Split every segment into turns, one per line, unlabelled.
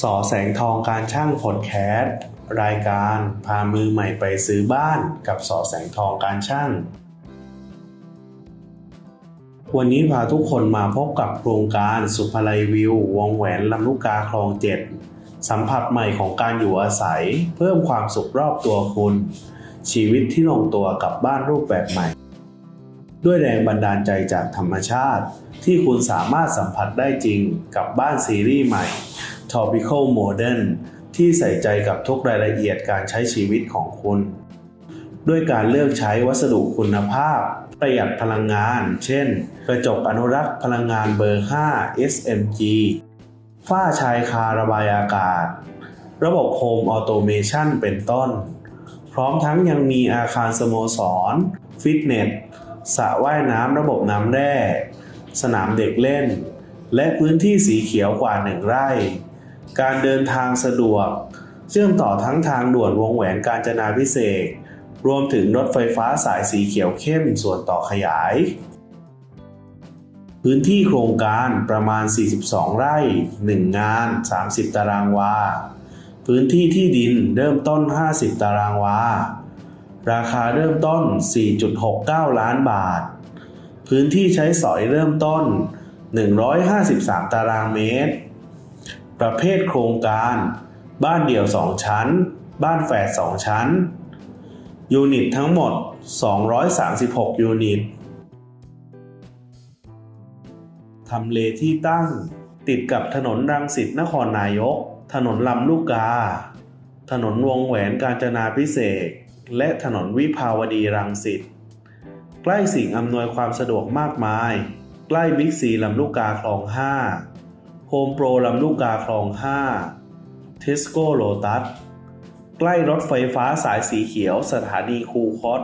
สอแสงทองการช่างพอดแคสต์รายการพามือใหม่ไปซื้อบ้านกับสอแสงทองการช่าง วันนี้พาทุกคนมาพบกับโครงการสุภาลัยวิว วงแหวนลำลูกกาคลองเจ็ดสัมผัสใหม่ของการอยู่อาศัย เพิ่มความสุขรอบตัวคุณ ชีวิตที่ลงตัวกับบ้านรูปแบบใหม่ ด้วยแรงบันดาลใจจากธรรมชาติ ที่คุณสามารถสัมผัสได้จริงกับบ้านซีรีส์ใหม่ Topical Modern ที่ใส่ใจกับทุกรายละเอียดการใช้ชีวิตของคุณ ด้วยการเลือกใช้วัสดุคุณภาพ ประหยัดพลังงาน เช่น กระจกอนุรักษ์พลังงานเบอร์ 5 SMG ฝ้าชายคาระบายอากาศ ระบบโฮมออโตเมชันเป็นต้น พร้อมทั้งยังมีอาคารสโมสร ฟิตเนสสระว่ายน้ำระบบน้ำแร่ สนามเด็กเล่น และพื้นที่สีเขียวกว่าหนึ่งไร่ การเดินทางสะดวก เชื่อมต่อทั้งทางด่วนวงแหวนกาญจนาพิเศษรวมถึงรถไฟฟ้าสายสีเขียวเข้มส่วนต่อขยาย พื้นที่โครงการประมาณ 42 ไร่ 1 งาน 30 ตารางวา พื้นที่ที่ดินเริ่มต้น 50 ตารางวา ราคาเริ่มต้น 4.69 ล้านบาท พื้นที่ใช้สอยเริ่มต้น 153 ตารางเมตร ประเภทโครงการ บ้านเดี่ยว 2 ชั้น บ้านแฝด 2 ชั้น ยูนิตทั้งหมด 236 ยูนิตทำเลที่ตั้ง ติดกับถนนรังสิตนครนายก ถนนลำลูกกา ถนนวงแหวนกาญจนาพิเศษกและถนนวิภาวดีรังสิต ใกล้สิ่งอำนวยความสะดวกมากมาย ใกล้บิ๊กซีลำลูกกาคลอง 5 มโปรลำลูกกาคลอง5เทสโก้โลตัส ใกล้รถไฟฟ้าสายสีเขียวสถานีคูคต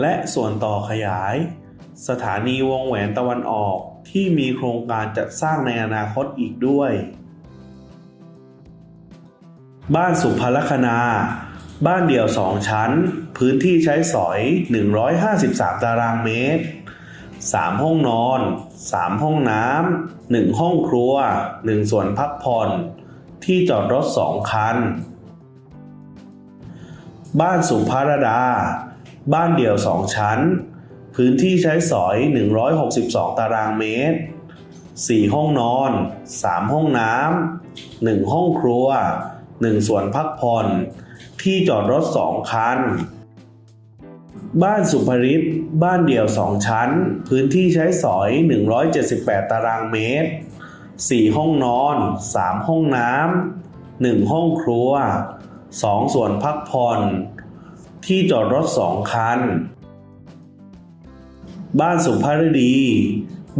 และส่วนต่อขยาย สถานีวงแหวนตะวันออกที่มีโครงการจัดสร้างในอนาคตอีกด้วย บ้านสุภลัคนา บ้านเดี่ยว 2 ชั้น พื้นที่ใช้สอย 153 ตารางเมตร 3 ห้องนอน 3 ห้องน้ำ 1 ห้องครัว 1 ส่วนพักผ่อน ที่จอดรถ 2 คัน บ้านสุภารดา บ้านเดี่ยว 2 ชั้น พื้นที่ใช้สอย 162 ตารางเมตร 4 ห้องนอน 3 ห้องน้ำ 1 ห้องครัว 1 ส่วนพักผ่อน ที่จอดรถ 2 คัน บ้านสุภริตบ้านเดี่ยว 2 ชั้น พื้นที่ใช้สอย 178 ตารางเมตร 4 ห้องนอน 3 ห้องน้ำ 1 ห้องครัว 2 ส่วนพักผ่อน ที่จอดรถ 2 คัน บ้านสุภาฤดี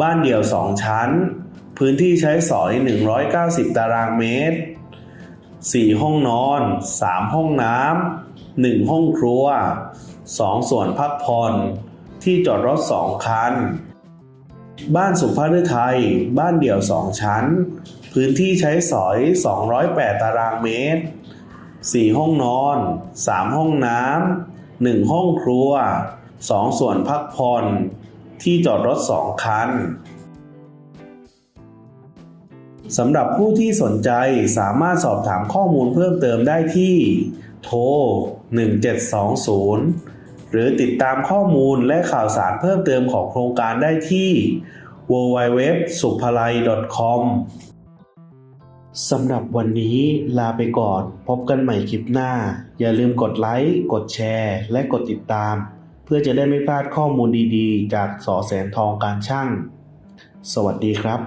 บ้านเดี่ยว 2 ชั้น พื้นที่ใช้สอย 190 ตารางเมตร 4 ห้องนอน 3 ห้องน้ำ 1 ห้องครัว 2 ส่วนพักผ่อนที่จอดรถ 2 คัน บ้านสุภาพฤทัย บ้านเดี่ยว 2 ชั้น พื้นที่ใช้สอย 208 ตารางเมตร 4 ห้องนอน 3 ห้องน้ำ 1 ห้องครัว 2 ส่วนพักผ่อนที่จอดรถ 2 คัน สำหรับผู้ที่สนใจสามารถสอบถามข้อมูลเพิ่มเติมได้ที่โทร 1720 หรือติดตามข้อมูลและข่าวสารเพิ่มเติมของโครงการได้ที่ www s u p a l a i com สำหรับวันนี้ลาไปก่อน พบกันใหม่คลิปหน้า อย่าลืมกดไลค์ กดแชร์ และกดติดตาม เพื่อจะได้ไม่พลาดข้อมูลดีๆ จากสอแสนทองการช่าง สวัสดีครับ